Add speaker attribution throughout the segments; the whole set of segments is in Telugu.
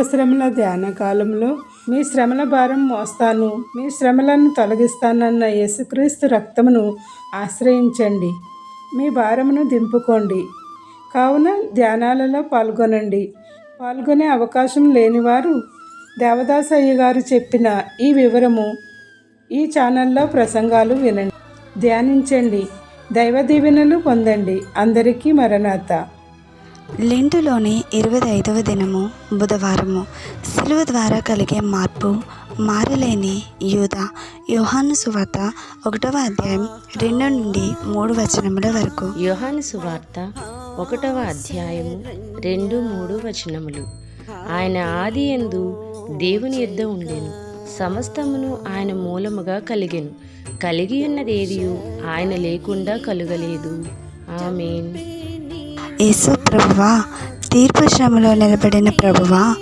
Speaker 1: శ్రమల ధ్యాన కాలంలో మీ శ్రమల భారం మోస్తాను. మీ శ్రమలను తొలగిస్తానన్న యేసుక్రీస్తు రక్తమును ఆశ్రయించండి. మీ భారమును దింపుకోండి. కావున ధ్యానాలలో పాల్గొనండి. పాల్గొనే అవకాశం లేనివారు దేవదాస్ అయ్య గారు చెప్పిన ఈ వివరము ఈ ఛానల్లో ప్రసంగాలు వినండి. ధ్యానించండి. దైవ దీవెనలు పొందండి. అందరికీ మరణాత.
Speaker 2: లెంటులోని ఇరవై ఐదవ దినము బుధవారము. సిలువ ద్వారా కలిగే మార్పు మారలేని యూధ యోహాను సువార్త ఒకటవ అధ్యాయం రెండు నుండి మూడు వచనముల వరకు.
Speaker 3: యోహాను సువార్త ఒకటవ అధ్యాయము రెండు మూడు వచనములు. ఆయన ఆది ఎందు దేవుని యుద్ధ ఉండెను. సమస్తమును ఆయన మూలముగా కలిగెను. కలిగి ఉన్నదేదియు ఆయన లేకుండా కలుగలేదు. ఆమెన్.
Speaker 2: యేసు ప్రభువా తీర్పు శ్రమలో నిలబడిన ప్రభువా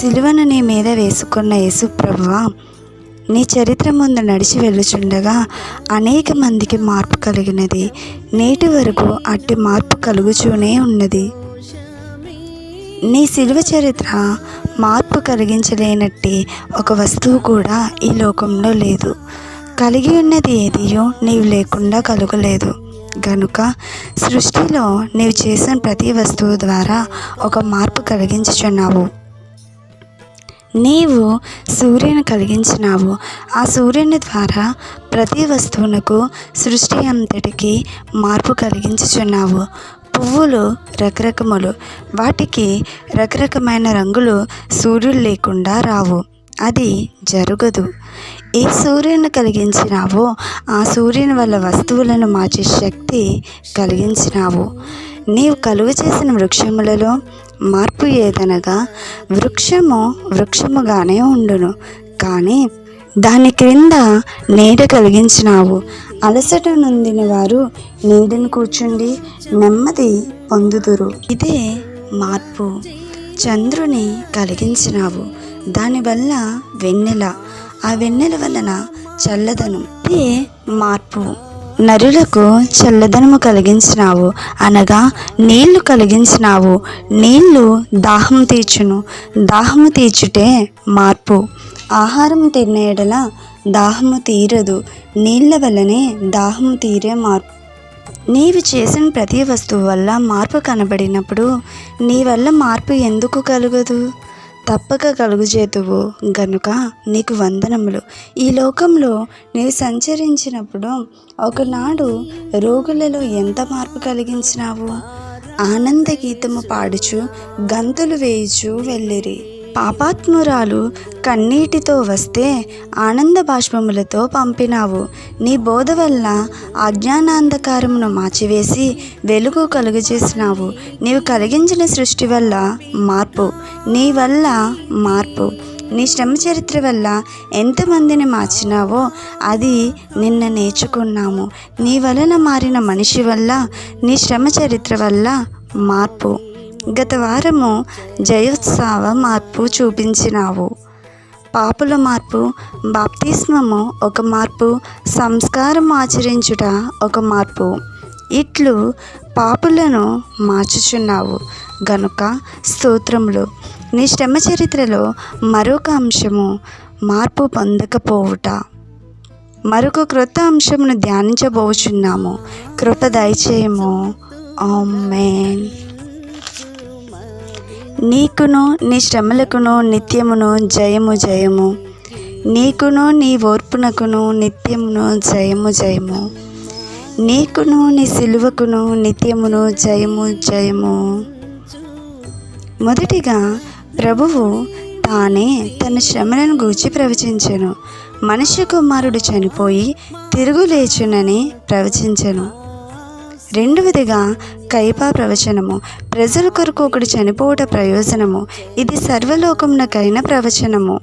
Speaker 2: సిలువను నీ మీద వేసుకున్న యేసు ప్రభువా నీ చరిత్ర ముందు నడిచి వెళ్ళుచుండగా అనేక మందికి మార్పు కలిగినది. నేటి వరకు అట్టి మార్పు కలుగుచూనే ఉన్నది. నీ సిలువ చరిత్ర మార్పు కలిగించలేనట్టి ఒక వస్తువు కూడా ఈ లోకంలో లేదు. కలిగి ఉన్నది ఏదియో నీవు లేకుండా కలుగలేదు. గనుక సృష్టిలో నీవు చేసిన ప్రతి వస్తువు ద్వారా ఒక మార్పు కలిగించుచున్నావు. నీవు సూర్యుని కలిగించినావు. ఆ సూర్యుని ద్వారా ప్రతి వస్తువునకు సృష్టి అంతటికి మార్పు కలిగించుచున్నావు. పువ్వులు రకరకములు వాటికి రకరకమైన రంగులు సూర్యుడు లేకుండా రావు. అది జరగదు. ఏ సూర్యుని కలిగించినావో ఆ సూర్యుని వల్ల వస్తువులను మార్చే శక్తి కలిగించినావు. నీవు కలుగు చేసిన వృక్షములలో మార్పు ఏదనగా వృక్షము వృక్షముగానే ఉండును కానీ దాని క్రింద నీడ కలిగించినావు. అలసట నొందిన వారు నీడను కూర్చుండి నెమ్మది పొందుదురు. ఇదే మార్పు. చంద్రుని కలిగించినావు. దానివల్ల వెన్నెల ఆ వెన్నెల వలన చల్లదనం. ఇదే మార్పు. నరులకు చల్లదనము కలిగించినావు అనగా నీళ్ళు కలిగించినావు. నీళ్ళు దాహం తీర్చును. దాహము తీర్చుటే మార్పు. ఆహారం తిన్న ఎడల దాహము తీరదు. నీళ్ళ వల్లనే దాహము తీరే మార్పు. నీవు చేసిన ప్రతి వస్తువు వల్ల మార్పు కనబడినప్పుడు నీ వల్ల మార్పు ఎందుకు కలుగదు? తప్పక కలుగుజేతువు. గనుక నీకు వందనములు. ఈ లోకంలో నీవు సంచరించినప్పుడు ఒకనాడు రోగులలో ఎంత మార్పు కలిగించినావు? ఆనంద గీతము పాడుచు గంతులు వేయుచు వెళ్ళిరి. పాపాత్మురాలు కన్నీటితో వస్తే ఆనంద బాష్పములతో పంపినావు. నీ బోధ వల్ల అజ్ఞానాంధకారమును మార్చివేసి వెలుగు కలుగజేసినావు. నీవు కలిగించిన సృష్టి వల్ల మార్పు నీ వల్ల మార్పు. నీ శ్రమ చరిత్ర వల్ల ఎంతమందిని మార్చినావో అది నిన్న నేర్చుకున్నాము. నీ వలన మారిన మనిషి వల్ల నీ శ్రమ చరిత్ర వల్ల మార్పు. గత వారము జయోత్సవ మార్పు చూపించినావు. పాపుల మార్పు బాప్తిస్మము ఒక మార్పు సంస్కారం ఆచరించుట ఒక మార్పు. ఇట్లు పాపులను మార్చుచున్నావు. గనుక స్తోత్రములు. నీ శ్రమ చరిత్రలో మరొక అంశము మార్పు పొందకపోవుట. మరొక క్రొత్త అంశమును ధ్యానించబోచున్నాము. కృప దయచేయము. ఆమెన్. నీకును నీ శ్రమలకును నిత్యమును జయము జయము. నీకును నీ ఓర్పునకును నిత్యమును జయము జయము. నీకును నీ సిలువకును నిత్యమును జయము జయము. మొదటిగా ప్రభువు తానే తన శ్రమలను గూర్చి ప్రవచించను. మనిషి కుమారుడు చనిపోయి తిరుగులేచునని ప్రవచించను. రెండవదిగా కైపా ప్రవచనము. ప్రజల కొరకు ఒకడు చనిపోవుట ప్రయోజనము. ఇది సర్వలోకమునకైన ప్రవచనము.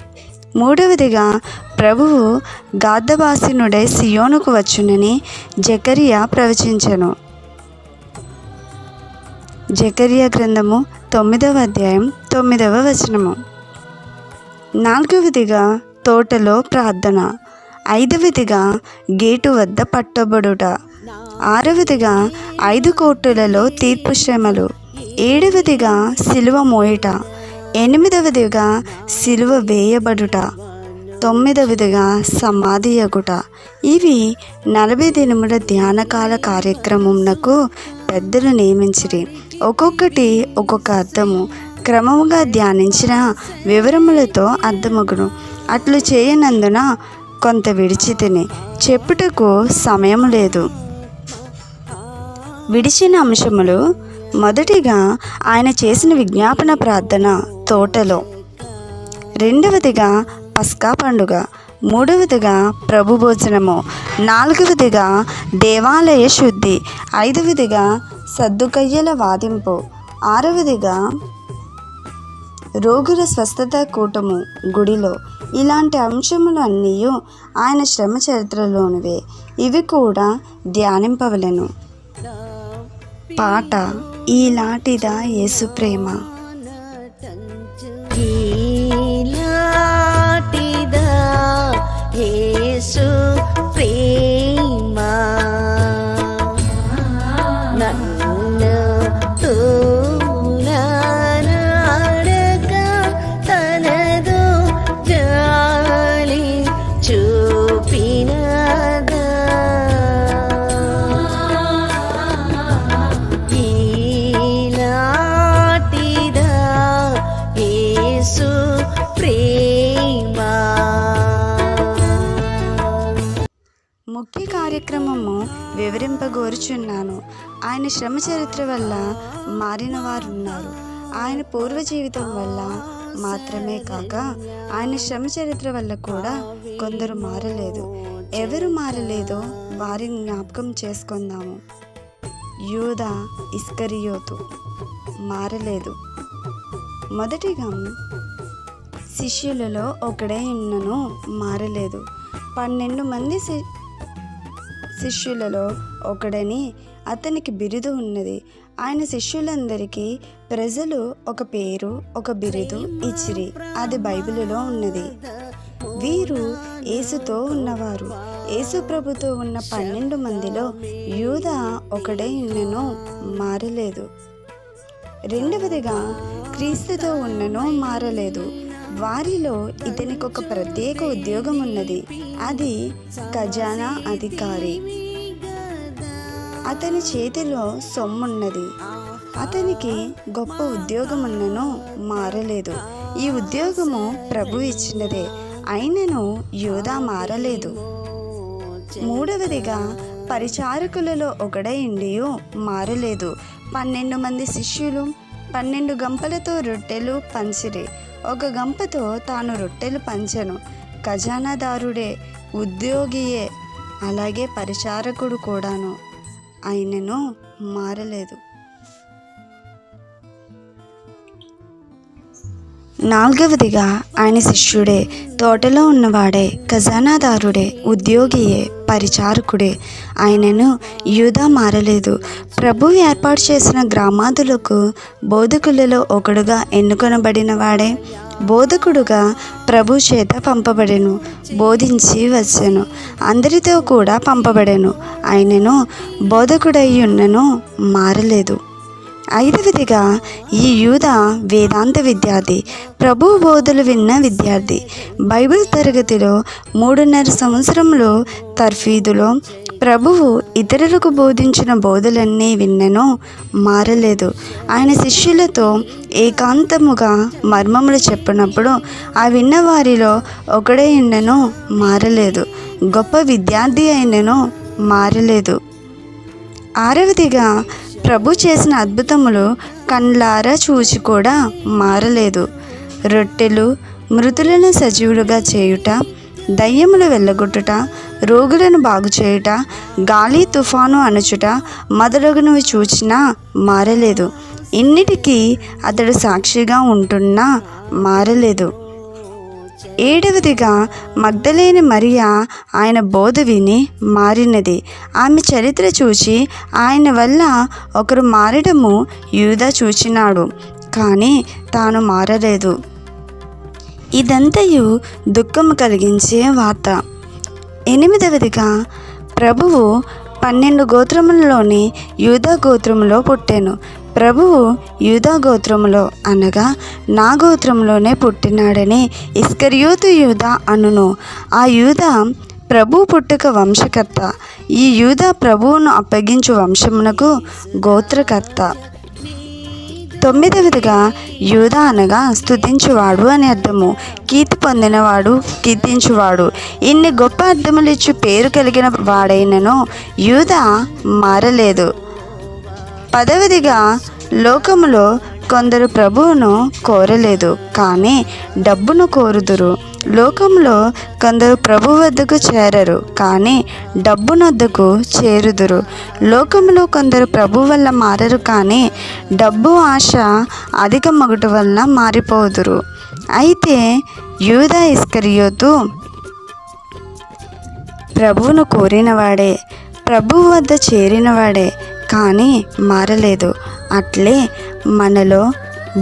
Speaker 2: మూడవదిగా ప్రభువు గాద్దవాసినుడై సియోనుకు వచ్చునని జకరియా ప్రవచించెను. జకరియా గ్రంథము తొమ్మిదవ అధ్యాయం తొమ్మిదవ వచనము. నాలుగవదిగా తోటలో ప్రార్థన. ఐదవదిగా గేటు వద్ద పట్టబడుట. ఆరవదిగా ఐదు కోటులలో తీర్పు శ్రమలు. ఏడవదిగా సిలువ మోయట. ఎనిమిదవదిగా సిలువ వేయబడుట. తొమ్మిదవదిగా సమాధి అగుట. ఇవి నలభై దినముల ధ్యానకాల కార్యక్రమంనకు పెద్దలు నియమించిరి. ఒక్కొక్కటి ఒక్కొక్క అర్థము. క్రమముగా ధ్యానించిన వివరములతో అర్థమగును. అట్లు చేయనందున కొంత విడిచితిని. చెప్పుటకు సమయం లేదు. విడిచిన అంశములు మొదటిగా ఆయన చేసిన విజ్ఞాపన ప్రార్థన తోటలో. రెండవదిగా పస్కా పండుగ. మూడవదిగా ప్రభు భోజనము. నాలుగవదిగా దేవాలయ శుద్ధి. ఐదవదిగా సద్దుకయ్యల వాదింపు. ఆరవదిగా రోగుల స్వస్థత కూటము గుడిలో. ఇలాంటి అంశములన్నీ ఆయన శ్రమ చరిత్రలోనివే ఇవి కూడా ధ్యానింపవలెను. పాట ఈలాటిదా యేసు ప్రేమ ముఖ్య కార్యక్రమము వివరింపగోరుచున్నాను. ఆయన శ్రమ చరిత్ర వల్ల మారిన వారు ఉన్నారు ఆయన పూర్వ జీవితం వల్ల మాత్రమే కాక ఆయన శ్రమ చరిత్ర వల్ల కూడా కొందరు మారలేదు. ఎవరు మారలేదో వారిని జ్ఞాపకం చేసుకుందాము. యూద ఇస్కరియోతు మారలేదు. మొదటిగా శిష్యులలో ఒకడే ఉన్నను మారలేదు. పన్నెండు మంది శి- శిష్యులలో ఒకడని అతనికి బిరుదు ఉన్నది. ఆయన శిష్యులందరికీ ప్రజలు ఒక పేరు ఒక బిరుదు ఇచ్చిరి. అది బైబిలులో ఉన్నది. వీరు యేసుతో ఉన్నవారు. యేసు ప్రభుతో ఉన్న పన్నెండు మందిలో యూద ఒకడే ఉన్నను మారలేదు. రెండవదిగా క్రీస్తుతో ఉన్నను మారలేదు. వారిలో ఇతనికి ఒక ప్రత్యేక ఉద్యోగం ఉన్నది. అది ఖజానా అధికారి. అతని చేతిలో సొమ్మున్నది. అతనికి గొప్ప ఉద్యోగం మారలేదు. ఈ ఉద్యోగము ప్రభు ఇచ్చినదే. అయినను యోధా మారలేదు. మూడవదిగా పరిచారకులలో ఒకడైండియు మారలేదు. పన్నెండు మంది శిష్యులు పన్నెండు గంపలతో రొట్టెలు పంచిరి. ఒక గంపతో తాను రొట్టెలు పంచను. ఖజానాదారుడే ఉద్యోగియే అలాగే పరిచారకుడు కూడాను. ఆయనను మారలేదు. నాలుగవదిగా ఆయన శిష్యుడే తోటలో ఉన్నవాడే ఖజానాదారుడే ఉద్యోగియే పరిచారకుడే. ఆయనను యూదా మారలేదు. ప్రభు ఏర్పాటు చేసిన గ్రామాదులకు బోధకులలో ఒకడుగా ఎన్నుకొనబడిన వాడే బోధకుడుగా ప్రభు చేత పంపబడెను బోధించి వచ్చెను. అందరితో కూడా పంపబడెను. ఆయనను బోధకుడయ్యున్నను మారలేదు. ఐదవదిగా ఈ యూద వేదాంత విద్యార్థి ప్రభు బోధలు విన్న విద్యార్థి. బైబిల్ తరగతిలో మూడున్నర సంవత్సరంలో తర్ఫీదులో ప్రభువు ఇతరులకు బోధించిన బోధలన్నీ విన్నను మారలేదు. ఆయన శిష్యులతో ఏకాంతముగా మర్మములు చెప్పినప్పుడు ఆ విన్న వారిలో ఒకడే ఉన్నను మారలేదు. గొప్ప విద్యార్థి అయినను మారలేదు. ఆరవదిగా ప్రభు చేసిన అద్భుతములు కండ్లారా చూచి కూడా మారలేదు. రొట్టెలు మృతులను సజీవులుగా చేయుట దయ్యములు వెళ్ళగొట్టుట రోగులను బాగు చేయుట గాలి తుఫాను అణుచుట మొదలగునవి చూచినా మారలేదు. ఇన్నిటికీ అతడు సాక్షిగా ఉంటున్నా మారలేదు. ఏడవదిగా మగ్ధలేని మరియా ఆయన బోధ విని మారినది. ఆమె చరిత్ర చూచి ఆయన వల్ల ఒకరు మారడము యూదా చూచినాడు కానీ తాను మారలేదు. ఇదంతయు దుఃఖము కలిగించే వార్త. ఎనిమిదవదిగా ప్రభువు పన్నెండు గోత్రములలోని యూదా గోత్రములో పుట్టాను. ప్రభువు యూదా గోత్రములో అనగా నా గోత్రంలోనే పుట్టినాడని ఇస్కరియోతు యూదా అనును. ఆ యూదా ప్రభు పుట్టుక వంశకర్త. ఈ యూదా ప్రభువును అప్పగించు వంశమునకు గోత్రకర్త. తొమ్మిదవదిగా యూదా అనగా స్తుతించువాడు అని అర్థము. కీర్తి పొందినవాడు కీర్తించువాడు. ఇన్ని గొప్ప అర్థములిచ్చు పేరు కలిగిన వాడైనను యూదా మారలేదు. పదవదిగా లోకములో కొందరు ప్రభువును కోరలేదు కానీ డబ్బును కోరుదురు. లోకంలో కొందరు ప్రభు వద్దకు చేరరు కానీ డబ్బునొద్దకు చేరుదురు. లోకంలో కొందరు ప్రభు వల్ల మారరు కానీ డబ్బు ఆశ అధిక మగుట వలన మారిపోదురు. అయితే యూదా ఇస్కరియోతు ప్రభువును కోరినవాడే ప్రభువు వద్ద చేరినవాడే కానీ మారలేదు. అట్లే మనలో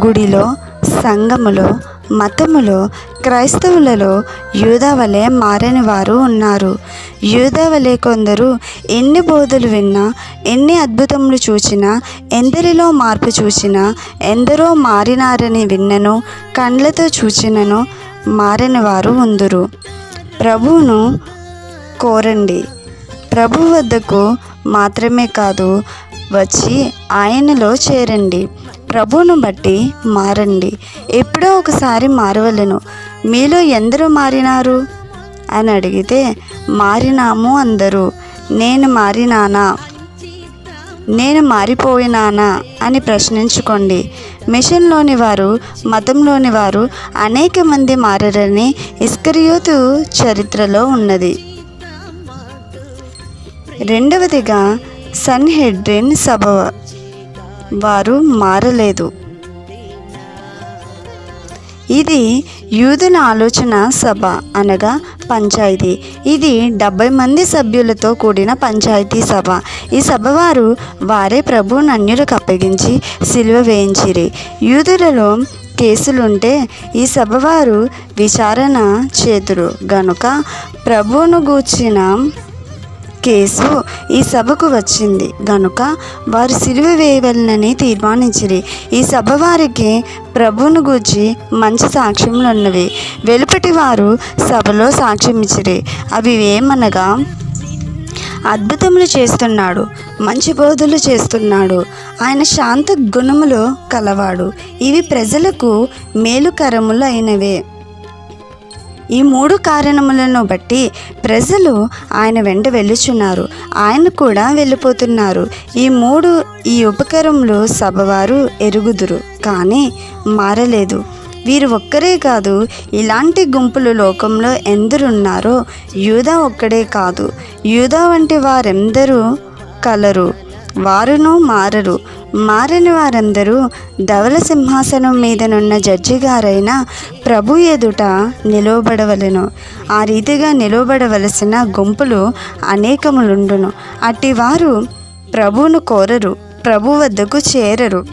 Speaker 2: గుడిలో సంఘములో మతములో క్రైస్తవులలో యూదవలే మారని వారు ఉన్నారు. యూదవలే కొందరు ఎన్ని బోధలు విన్నా ఎన్ని అద్భుతములు చూచినా ఎందరిలో మార్పు చూచినా ఎందరో మారినారని విన్నను కండ్లతో చూచినను మారని వారు ఉందురు. ప్రభువును కోరండి. ప్రభు వద్దకు మాత్రమే కాదు వచ్చి ఆయనలో చేరండి. ప్రభువును బట్టి మారండి. ఎప్పుడో ఒకసారి మారవలెను. మీలో ఎందరూ మారినారు? అని అడిగితే మారినాము అందరూ. నేను మారినానా? నేను మారిపోయినానా? అని ప్రశ్నించుకోండి. మిషన్లోని వారు మతంలోని వారు అనేక మంది మారరని ఇస్కరియోతు చరిత్రలో ఉన్నది. రెండవదిగా సన్హెడ్రిన్ సభ వారు మారలేదు. ఇది యూదుల ఆలోచన సభ అనగా పంచాయతీ. ఇది డెబ్బై మంది సభ్యులతో కూడిన పంచాయతీ సభ. ఈ సభ వారు వారే ప్రభువును అన్యులకు అప్పగించి సిలువ వేయించిరి. యూదులలో కేసులుంటే ఈ సభ వారు విచారణ చేతురు. గనుక ప్రభువును గూర్చిన కేసు ఈ సభకు వచ్చింది. గనుక వారు సిలువ వేయవలనని తీర్మానించిరి. ఈ సభ వారికి ప్రభువును గూర్చి మంచి సాక్ష్యములు ఉన్నవి. వెలుపటి వారు సభలో సాక్ష్యం ఇచ్చిరి అవి ఏమనగా అద్భుతములు చేస్తున్నాడు మంచి బోధలు చేస్తున్నాడు. ఆయన శాంత గుణములు కలవాడు. ఇవి ప్రజలకు మేలుకరములు అయినవే ఈ మూడు కారణములను బట్టి ప్రజలు ఆయన వెంట వెళ్ళుచున్నారు. ఆయన కూడా వెళ్ళిపోతున్నారు. ఈ మూడు ఈ ఉపకరములు సభవారు ఎరుగుదురు కానీ మారలేదు. వీరు ఒక్కరే కాదు ఇలాంటి గుంపులు లోకంలో ఎందరున్నారో యూదా ఒక్కడే కాదు. యూదా వంటి వారెందరూ కలరు. వారును మారరు. మారని వారందరూ ధవల సింహాసనం మీదనున్న జడ్జి గారైన ప్రభు ఎదుట నిలవబడవలను. ఆ రీతిగా నిలవబడవలసిన గుంపులు అనేకములుండును. అట్టి వారు ప్రభువును కోరరు ప్రభు వద్దకు చేరరు.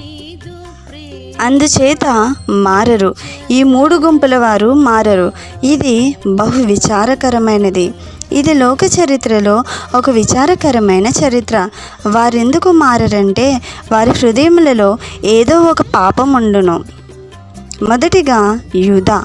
Speaker 2: అందుచేత మారరు. ఈ మూడు గుంపుల వారు మారరు. ఇది బహు విచారకరమైనది. ఇది లోక చరిత్రలో ఒక విచారకరమైన చరిత్ర. వారెందుకు మారరంటే వారి హృదయములలో ఏదో ఒక పాపం ఉండును మొదటిగా యూదా.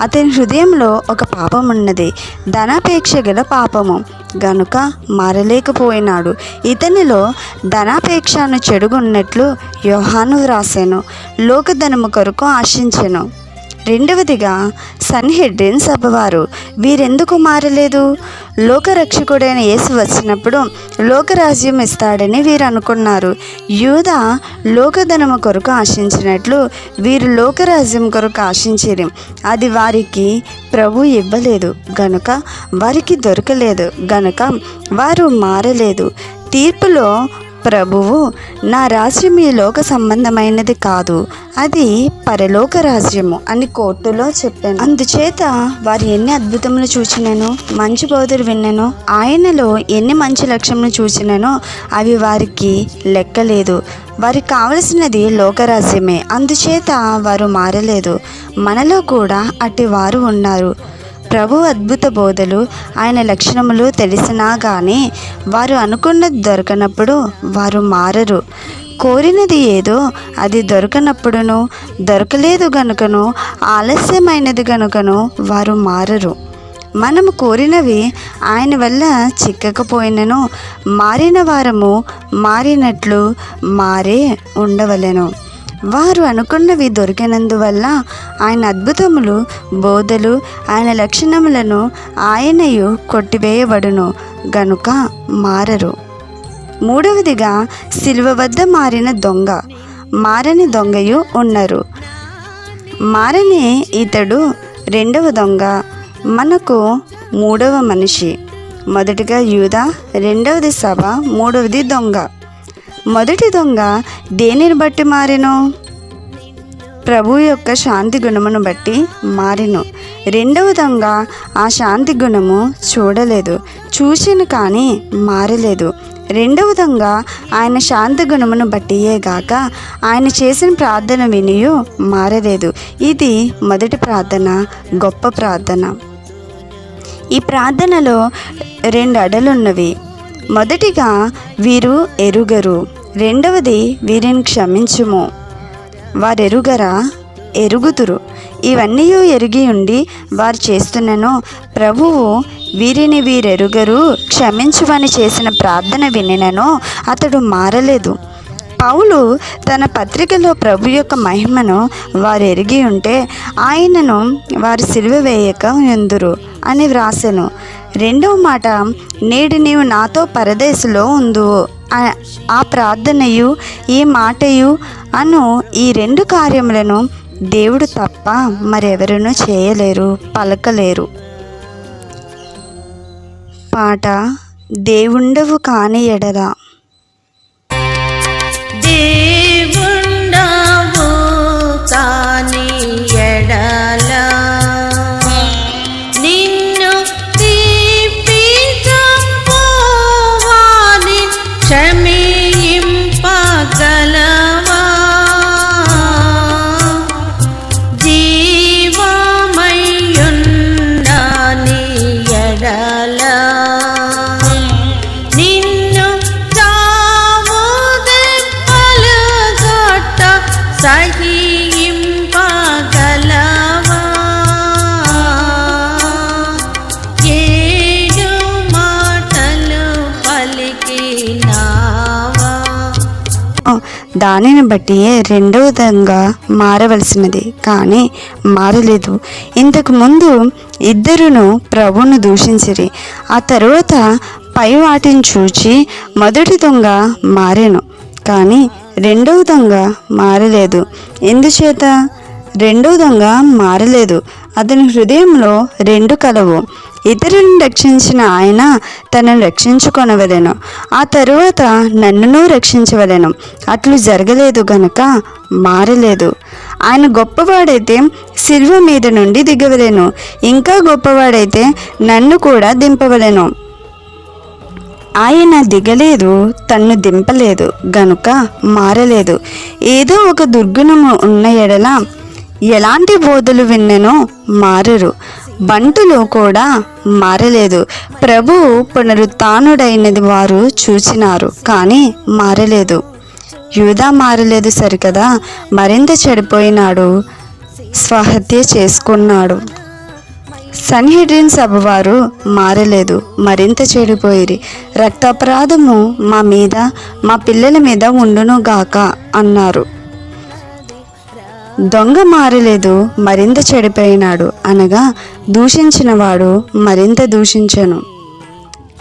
Speaker 2: అతని హృదయంలో ఒక పాపం ఉన్నది ధనాపేక్ష గల పాపము. గనుక మారలేకపోయినాడు. ఇతనిలో ధనాపేక్షను చెడుగున్నట్లు యోహాను వ్రాసెను. లోకధనము కొరకు ఆశించెను. రెండవదిగా సన్హెడ్రిన్ సభవారు. వీరెందుకు మారలేదు? లోకరక్షకుడైన యేసు వచ్చినప్పుడు లోకరాజ్యం ఇస్తాడని వీరు అనుకున్నారు యూద లోకధనము కొరకు ఆశించినట్లు వీరు లోకరాజ్యం కొరకు ఆశించిరి. అది వారికి ప్రభు ఇవ్వలేదు. గనుక వారికి దొరకలేదు. గనుక వారు మారలేదు. తీర్పులో ప్రభువు నా రాజ్యం ఈ లోక సంబంధమైనది కాదు. అది పరలోక రాజ్యము అని కోర్టులో చెప్పాను. అందుచేత వారు ఎన్ని అద్భుతములు చూచినను మంచి బోధలు విన్నను ఆయనలో ఎన్ని మంచి లక్ష్యములు చూచిననో అవి వారికి లెక్కలేదు. వారికి కావలసినది లోకరాజ్యమే అందుచేత వారు మారలేదు. మనలో కూడా అట్టి వారు ఉన్నారు. ప్రభు అద్భుత బోధలు ఆయన లక్షణములు తెలిసినా కానీ వారు అనుకున్నది దొరకనప్పుడు వారు మారరు. కోరినది ఏదో అది దొరకనప్పుడును దొరకలేదు గనుకను ఆలస్యమైనది గనుకను వారు మారరు. మనము కోరినవి ఆయన వల్ల చిక్కకపోయినను మారిన వారము మారినట్లు మారే ఉండవలెను. వారు అనుకున్నవి దొరికినందువల్ల ఆయన అద్భుతములు బోధలు ఆయన లక్షణములను ఆయనయు కొట్టివేయబడును గనుక మారరు. మూడవదిగా సిలువ వద్ద మారిన దొంగ. మారని దొంగయు ఉన్నారు. మారని ఇతడు రెండవ దొంగ. మనకు మూడవ మనిషి. మొదటిగా యూద రెండవది సభ మూడవది దొంగ. మొదటి దొంగ దేనిని బట్టి మారెను? ప్రభు యొక్క శాంతి గుణమును బట్టి మారెను. రెండవ దొంగ ఆ శాంతి గుణము చూడలేదు చూసిను కానీ మారలేదు. రెండవ దొంగ ఆయన శాంతి గుణమును బట్టియే గాక ఆయన చేసిన ప్రార్థన వినియు మారలేదు. ఇది మొదటి ప్రార్థన గొప్ప ప్రార్థన. ఈ ప్రార్థనలో రెండు అడలున్నవి. మొదటిగా వీరు ఎరుగరు రెండవది వీరిని క్షమించుము. వారెరుగరా? ఎరుగుతురు ఇవన్నీ ఎరిగి ఉండి వారు చేస్తున్నను ప్రభువు వీరిని వీరెరుగరు క్షమించువని చేసిన ప్రార్థన వినినను అతడు మారలేదు. పౌలు తన పత్రికలో ప్రభు యొక్క మహిమను వారు ఎరిగి ఉంటే ఆయనను వారు సిలువ వేయక ఎందురు అని వ్రాసెను. రెండవ మాట నేడు నీవు నాతో పరదేశంలో ఉందువు ఆ- ప్రార్థనయు ఈ మాటయు అను ఈ రెండు కార్యములను దేవుడు తప్ప మరెవరునూ చేయలేరు పలకలేరు. పాట దేవుండవు కాని ఎడదా
Speaker 4: దేవుండవు కా
Speaker 2: దానిని బట్టి రెండవ విధంగా మారవలసినది. కానీ మారలేదు. ఇంతకు ముందు ఇద్దరును ప్రభును దూషించిరి. ఆ తరువాత పై వాటిని చూచి మొదటి దొంగ మారాను. కానీ రెండవ దొంగ మారలేదు. ఎందుచేత? రెండవ దొంగ మారలేదు. అతని హృదయంలో రెండు కలవు. ఇతరులను రక్షించిన ఆయన తనను రక్షించుకొనవలెను. ఆ తరువాత నన్నును రక్షించవలెను. అట్లు జరగలేదు గనక మారలేదు. ఆయన గొప్పవాడైతే శిల్వ మీద నుండి దిగవలేను. ఇంకా గొప్పవాడైతే నన్ను కూడా దింపవలెను. ఆయన దిగలేదు తన్ను దింపలేదు గనుక మారలేదు. ఏదో ఒక దుర్గుణము ఉన్న ఎడల ఎలాంటి బోధలు విన్నెనో మారరు. బంటులు కూడా మారలేదు. ప్రభు పునరుత్డైనది వారు చూచినారు కానీ మారలేదు. యూదా మారలేదు సరికదా మరింత చెడిపోయినాడు స్వహత్య చేసుకున్నాడు. సన్హెడ్రిన్ సభవారు మారలేదు మరింత చెడిపోయిరి. రక్తాపరాధము మా మీద మా పిల్లల మీద ఉండును గాక అన్నారు. దొంగ మారలేదు మరింత చెడిపోయినాడు అనగా దూషించినవాడు మరింత దూషించను.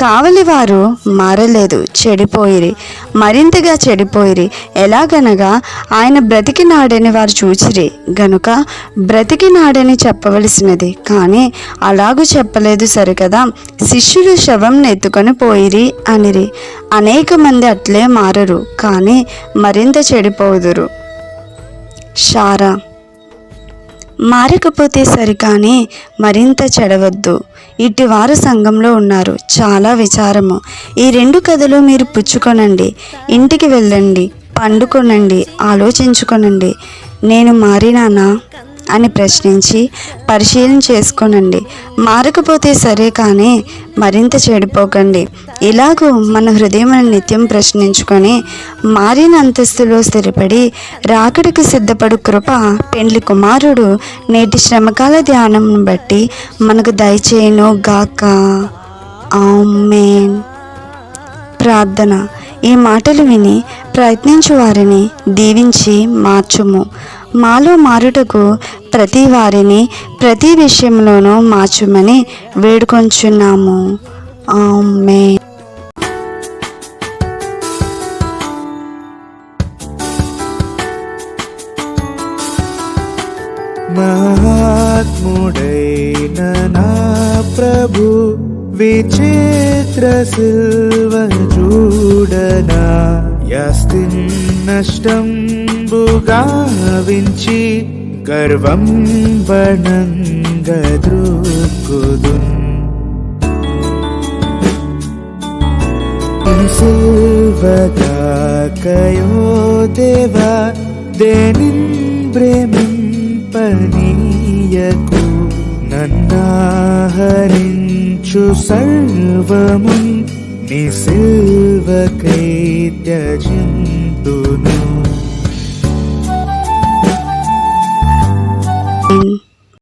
Speaker 2: కావలివారు మారలేదు చెడిపోయిరి మరింతగా చెడిపోయిరి. ఎలాగనగా ఆయన బ్రతికినాడని వారు చూచిరి. గనుక బ్రతికినాడని చెప్పవలసినది. కానీ అలాగూ చెప్పలేదు సరికదా శిష్యులు శవం ఎత్తుకొని పోయిరి అనిరి. అనేక మంది అట్లే మారరు కానీ మరింత చెడిపోదురు. షారా. మారకపోతే సరికాని మరింత చెడవద్దు. ఇటువారు సంఘంలో ఉన్నారు. చాలా విచారము. ఈ రెండు కథలు మీరు పుచ్చుకొనండి. ఇంటికి వెళ్ళండి. పండుకొనండి. ఆలోచించుకొనండి. నేను మారినానా? అని ప్రశ్నించి పరిశీలన చేసుకోనండి. మారకపోతే సరే కానీ మరింత చెడిపోకండి. ఇలాగూ మన హృదయం నిత్యం ప్రశ్నించుకొని మారిన అంతస్తులో స్థిరపడి రాకడికి సిద్ధపడు కృప పెండ్లి కుమారుడు నేటి శ్రమకాల ధ్యానం బట్టి మనకు దయచేయను గాక. ఆమెన్. ప్రార్థన. ఈ మాటలు విని ప్రయత్నించు వారిని దీవించి మార్చుము. మాలో మారుటకు ప్రతి వారిని ప్రతి విషయంలోనూ మార్చుమని వేడుకొంచున్నాము. ఆమె
Speaker 5: మహాత్ముడైన నా ప్రభు విచిత్ర సిల్వ చూడనా. యస్తిన్ నష్టం గావించి గర్వం బణంగద్రుకుదున్ సిల్వదాకయో దేవా దేనిన్ ప్రేమింపనీయకు నన్నాహరించు సర్వము నీ సిల్వకై త్యజింతును.